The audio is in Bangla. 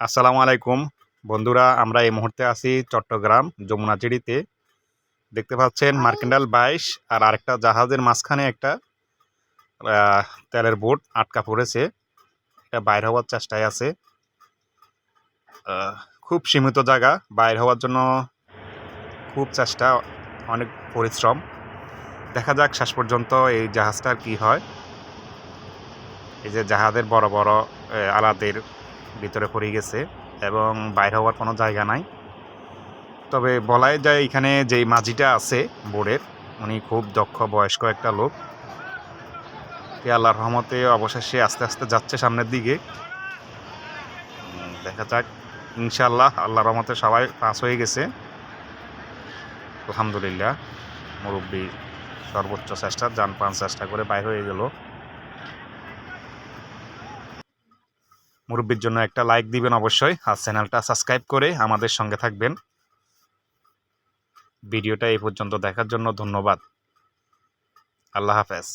আসসালামু আলাইকুম। বন্ধুরা আমরা এই মুহূর্তে আছি চট্টগ্রাম যমুনাচিড়িতে দেখতে পাচ্ছেন মার্কেন্ডাল বাইশ আর আরেকটা জাহাজের মাঝখানে একটা তেলের বোট আটকা পড়েছে। এটা বাইর হওয়ার চেষ্টায় আছে। খুব সীমিত জায়গা বাইর হওয়ার জন্য খুব চেষ্টা অনেক পরিশ্রম। দেখা যাক শেষ পর্যন্ত এই জাহাজটার কি হয়। এই যে জাহাজের বড় বড় আলাদের ভিতরে পড়ে গেছে এবং বাইর হওয়ার কোনো জায়গা নাই। তবে বলাই যায় এখানে যেই মাঝিটা আছে বোর্ডের উনি খুব দক্ষ বয়স্ক একটা লোক। কে আল্লাহর রহমতে অবশেষে আস্তে আস্তে যাচ্ছে সামনের দিকে। দেখা যাক ইনশাল্লাহ আল্লাহ রহমতে সবাই পাস হয়ে গেছে। আলহামদুলিল্লাহ, মুরব্বী সর্বোচ্চ চেষ্টা যান পান চেষ্টা করে বাইর হয়ে গেল। মুরব্বীর জন্য একটা লাইক দিবেন অবশ্যই আর চ্যানেলটা সাবস্ক্রাইব করে আমাদের সঙ্গে থাকবেন। ভিডিওটা এই পর্যন্ত দেখার জন্য ধন্যবাদ। আল্লাহ হাফেজ।